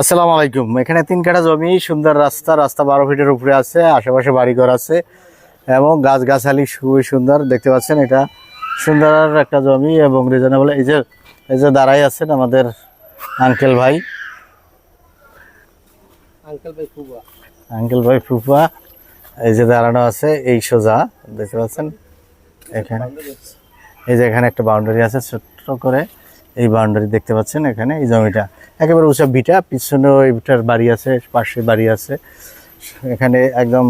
আসসালামু আলাইকুম। এখানে তিন কাটা জমি সুন্দর রাস্তা রাস্তা বারো ফিটের উপরে আছে আশেপাশে বাড়িঘর আছে এবং গাছগাছালি খুবই সুন্দর দেখতে পাচ্ছেন এটা। সুন্দর একটা জমি এবং রিজনেবল এই যে এই যে দাঁড়াই আছেন আমাদের আঙ্কেল ভাই। আঙ্কেল ভাই খুব আঙ্কেল ভাই ফুফা এই যে দাঁড়ানো আছে এই সোজা দেখতে পাচ্ছেন? এখানে এই যে এখানে একটা বাউন্ডারি আছে ছোট্ট করে। এই বাউন্ডারি দেখতে পাচ্ছেন এখানে, এই জমিটা। একেবারে উঁচা ভিটা, পিছনে ওই ভিটার বাড়ি আছে, পাশে বাড়ি আছে। এখানে একদম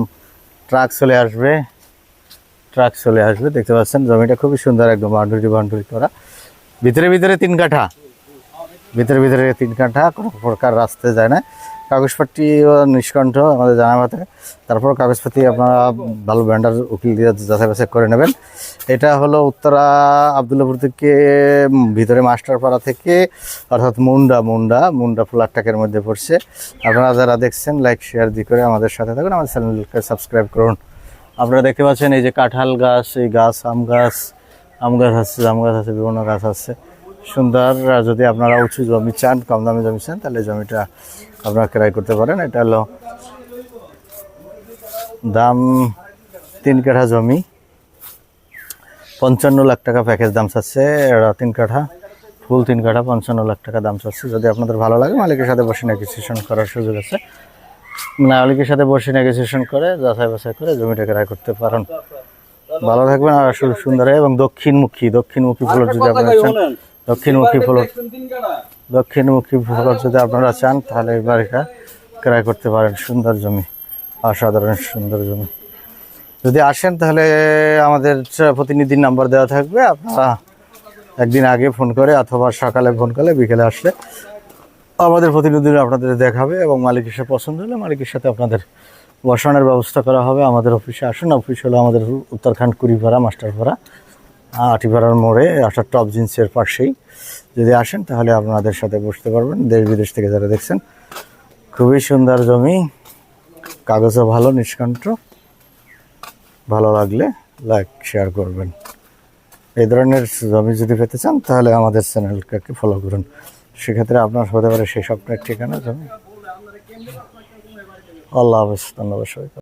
ট্রাক চলে আসবে, ট্রাক চলে আসবে, দেখতে পাচ্ছেন জমিটা খুবই সুন্দর একদম বাউন্ডারি বাউন্ডারি করা। ভিতরে ভিতরে তিন কাঠা, ভিতরে ভিতরে তিন কাঠা, কোনো প্রকার রাস্তায় যায় না। কাগজপত্রি নিষ্কণ্ঠ আমাদের জানা মতে। তারপর কাগজপাতি আপনারা ভালো ব্যান্ডার উকিল দিয়ে যাচাই বাছাই করে নেবেন। এটা হলো উত্তরা আবদুল্লাপুর থেকে ভিতরে মাস্টারপাড়া থেকে, অর্থাৎ মুন্ডা মুন্ডা মুন্ডা ফ্ল্যাটটাকের মধ্যে পড়ছে। আপনারা যারা দেখছেন লাইক শেয়ার দিয়ে করে আমাদের সাথে থাকুন, আমাদের চ্যানেলকে সাবস্ক্রাইব করুন। আপনারা দেখতে পাচ্ছেন এই যে কাঁঠাল গাছ, এই গাছ, আম গাছ আম গাছ আছে, জাম গাছ আছে, বিভিন্ন গাছ আছে। সুন্দর। যদি আপনারা উঁচু জমি চান, কম দামে জমি চান, তাহলে জমিটা আপনারা ক্রয় করতে পারেন। এটা হলো দাম তিন কাঠা জমি। পঞ্চান্ন লাখ টাকা প্যাকেজ দাম চাচ্ছে। তিন কাঠা, ফুল তিন কাঠা, পঞ্চান্ন লাখ টাকা দাম চাচ্ছে। যদি আপনাদের ভালো লাগে, মালিকের সাথে বসে নেগোসিয়েশন করার সুযোগ আছে। মালিকের সাথে বসে নেগোসিয়েশন করে, যাচাই বাছাই করে জমিটা ক্রয় করতে পারেন। ভালো থাকবেন, আর সুন্দর এবং দক্ষিণমুখী দক্ষিণমুখী ফুলের যদি আপনারা দক্ষিণমুখী ফুলের দক্ষিণমুখী ফুলের যদি আপনারা চান তাহলে এই বাড়িটা ক্রয় করতে পারেন সুন্দর জমি অসাধারণ সুন্দর জমি। যদি আসেন তাহলে আমাদের প্রতিনিধির নাম্বার দেওয়া থাকবে। আপনারা একদিন আগে ফোন করে অথবা সকালে ফোন করলে বিকেলে আসলে আমাদের প্রতিনিধিরা আপনাদের দেখাবে এবং মালিকের সাথে পছন্দ হলে মালিকের সাথে আপনাদের বসানোর ব্যবস্থা করা হবে। আমাদের অফিসে আসুন। অফিস হলো আমাদের উত্তরাখণ্ড কুড়িপাড়া মাস্টারপাড়া। আটিপাড়ার মোড়ে অর্থাৎ টপ জিন্সের পাশেই। যদি আসেন, তাহলে আপনাদের সাথে বসতে পারবেন। দেশ বিদেশ থেকে যারা দেখছেন, খুবই সুন্দর জমি, কাগজও ভালো, নিষ্কণ্ঠ। ভালো লাগলে লাইক শেয়ার করবেন। এই ধরনের জমি যদি পেতে চান, তাহলে আমাদের চ্যানেলকে ফলো করুন। সেক্ষেত্রে আপনার হতে পারে সেই স্বপ্নের ঠিকানা, জমি। আল্লাহ হাফেজ, ধন্যবাদ সবাইকে।